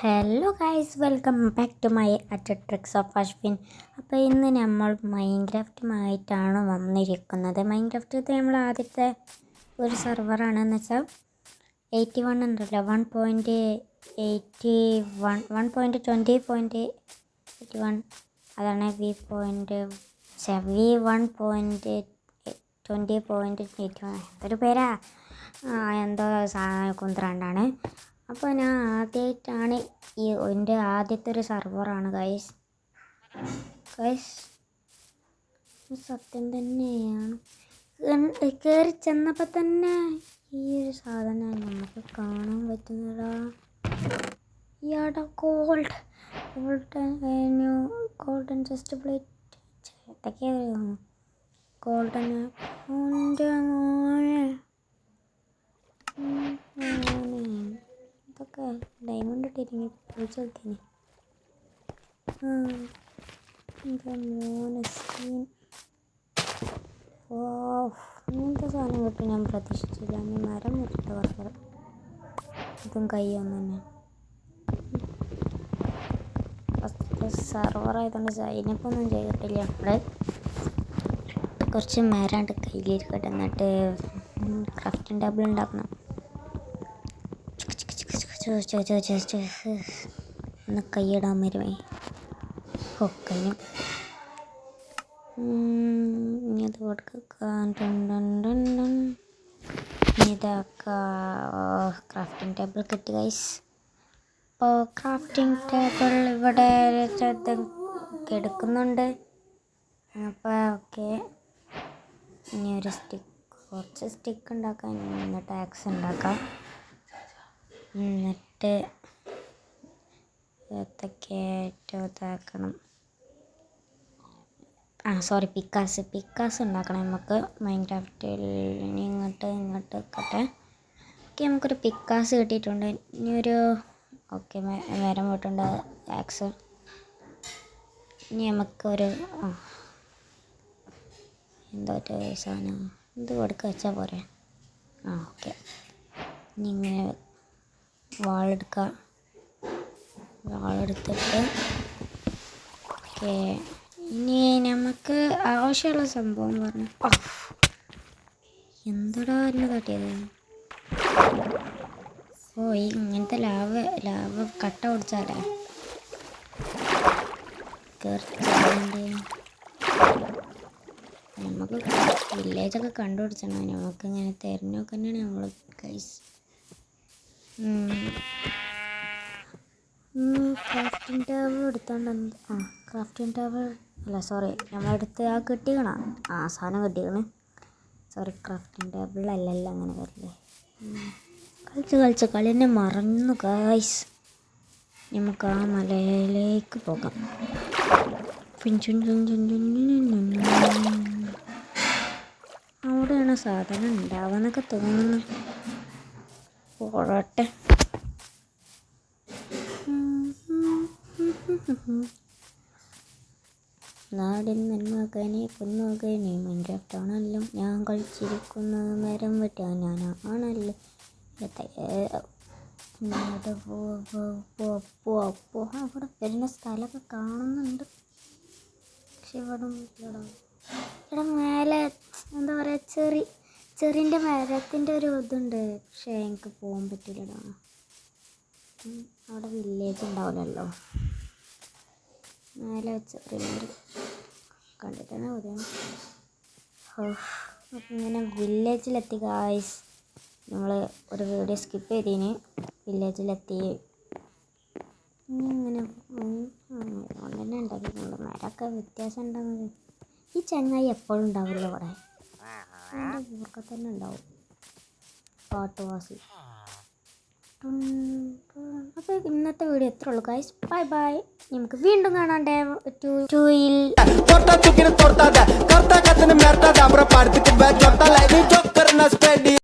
Hello guys welcome back to my at tricks of Ashwin അപ്പോൾ ഇന്ന് നമ്മൾ മൈൻക്രാഫ്റ്റുമായിട്ടാണ് വന്നിരിക്കുന്നത്. മൈൻക്രാഫ്റ്റ് നമ്മൾ ആദ്യത്തെ ഒരു സെർവറാണെന്ന് വെച്ചാൽ എയ്റ്റി വൺ ഉണ്ടല്ലോ. One point eighty one one point twenty point eighty one അതാണ് V point V one point twenty point eighty one എന്തൊരു പേരാ എന്തോ സാധനം കുന്ത്രണ്ടാണ്. അപ്പോൾ ഞാൻ ആദ്യമായിട്ടാണ് ഈ എന്റെ ആദ്യത്തെ ഒരു സർവറാണ് ഗൈസ് ഗൈസ് സത്യം തന്നെയാണ്. കയറി ചെന്നപ്പോൾ തന്നെ ഈ ഒരു സാധനം നമുക്ക് കാണാൻ പറ്റുന്നതാ. ഇയാടെ കോൾഡ് ഗോൾഡ് കഴിഞ്ഞു ഗോൾഡൻ ജസ്റ്റ് പ്ലേറ്റ് എന്തൊക്കെയാണ് ഗോൾഡൻ എന്റെ മോനെ ഉം, മോനെ ഇതൊക്കെ ചോദിച്ചു നോക്കിയേ എന്റെ മോനെ സീൻ ഓ ഇങ്ങനത്തെ സാധനം കിട്ടും ഞാൻ പ്രതീക്ഷിച്ചില്ല. അന്ന് മരം വെച്ചിട്ട് കുറച്ച് ഇതും കയ്യൊന്നും തന്നെ. ഫസ്റ്റ് സെർവറായതുകൊണ്ട് സൈനപ്പ് ഒന്നും ചെയ്തിട്ടില്ല. നമ്മൾ കുറച്ച് മരണ്ട് കയ്യിലിരിക്കട്ടെ എന്നിട്ട് ക്രാഫ്റ്റിംഗ് ടേബിൾ ഉണ്ടാക്കണം. ഒന്ന് കൈയിടാൻ വരുമേ ഒക്കനും ഇനി അത് കൊടുക്കാൻ ക്രാഫ്റ്റിംഗ് ടേബിൾ കിട്ടി ഗൈസ് അപ്പോൾ ക്രാഫ്റ്റിംഗ് ടേബിൾ ഇവിടെ എടുക്കുന്നുണ്ട്. അപ്പോൾ ഓക്കെ. ഇനി ഒരു സ്റ്റിക്ക് കുറച്ച് സ്റ്റിക്ക് ഉണ്ടാക്കാം. ഇനി ടാക്സ് ഉണ്ടാക്കാം. എന്നിട്ട് ഇതൊക്കെ ഇതാക്കണം. ആ സോറി പിക്കാസ് പിക്കാസ് ഉണ്ടാക്കണം നമുക്ക്. മൈൻക്രാഫ്റ്റിൽ ഇങ്ങോട്ട് ഇങ്ങോട്ട് വെക്കട്ടെ. ഓക്കെ നമുക്കൊരു പിക്കാസ് കിട്ടിയിട്ടുണ്ട്. ഇനി ഒരു ഓക്കെ മരം പോയിട്ടുണ്ട്. ആക്സ് ഇനി നമുക്കൊരു എന്തോ ഒരു സാധനം. ഇത് കൊടുക്കുക വെച്ചാൽ പോരെ. ആ ഓക്കെ. ഇനി ഇങ്ങനെ വാളെടുക്കുക വാളെടുത്തിട്ട് ഓക്കെ. ഇനി നമുക്ക് ആവശ്യമുള്ള സംഭവം പറഞ്ഞു. എന്തടാ എന്നെ തട്ടിയത്? ഓ ഈ ഇങ്ങനത്തെ ലാവ് ലാവ് കട്ട ഓടിച്ചാലേ നമുക്ക് വില്ലേജൊക്കെ കണ്ടുപിടിച്ചണം. നമുക്ക് ഇങ്ങനെ തിരഞ്ഞൊക്കെ തന്നെയാണ് നമ്മൾ കൈസ് ക്രാഫ്റ്റിംഗ് ടേബിൾ എടുത്തോണ്ട് ആ ക്രാഫ്റ്റിംഗ് ടേബിൾ അല്ല സോറി നമ്മളെടുത്ത് ആ കിട്ടിക്കണ? ആ സാധനം കിട്ടിക്കണ്. സോറി ക്രാഫ്റ്റിംഗ് ടേബിൾ അല്ലല്ല അങ്ങനെ വരില്ലേ. കളിച്ച് കളിച്ച് കളി എന്നെ മറന്നു കായ്സ് നമുക്ക് ആ മലയിലേക്ക് പോകാം. അവിടെയാണ് സാധനം ഉണ്ടാവാന്നൊക്കെ തോന്നുന്നു. പോടട്ടെ നാടിൻ നന്മകനെ പൊന്മകനെ മൈൻക്രാഫ്റ്റാണല്ലോ ഞാൻ കളിച്ചിരിക്കുന്ന മരം വെട്ടാൻ പോ അവിടെ വരുന്ന സ്ഥലമൊക്കെ കാണുന്നുണ്ട്. പക്ഷെ ഇവിടെ. ഇവിടെ മേലെ എന്താ പറയുക ചെറി ചെറിന്റെ മരത്തിന്റെ ഒരു ഇതുണ്ട്. പക്ഷേ എനിക്ക് പോകാൻ പറ്റില്ലടാ. അവിടെ വില്ലേജ് ഉണ്ടാവില്ലല്ലോ മേലെ ചെറിയൊരു കണ്ടിട്ടാണ് അപ്പം ഇങ്ങനെ വില്ലേജിലെത്തി ഗായ്സ് നമ്മൾ ഒരു വീഡിയോ സ്കിപ്പ് ചെയ്തതിന് വില്ലേജിലെത്തി ഇങ്ങനെ അതുകൊണ്ട് തന്നെ ഉണ്ടാക്കിയിട്ടുണ്ട് മരമൊക്കെ വ്യത്യാസം ഉണ്ടാകുന്നത് ഈ ചങ്ങായി എപ്പോഴും ഉണ്ടാവില്ല ഇവിടെ. എന്റെ കൂർക്ക തന്നെ ഉണ്ടാവും. പാട്ടുവാസി അപ്പോൾ ഇന്നത്തെ വീഡിയോ എത്ര ഉള്ളൂ ഗൈസ് ബൈ ബൈ നമുക്ക് വീണ്ടും കാണാം. ടൂയിൽ കർത്താ ലൈനി സ്പെഡി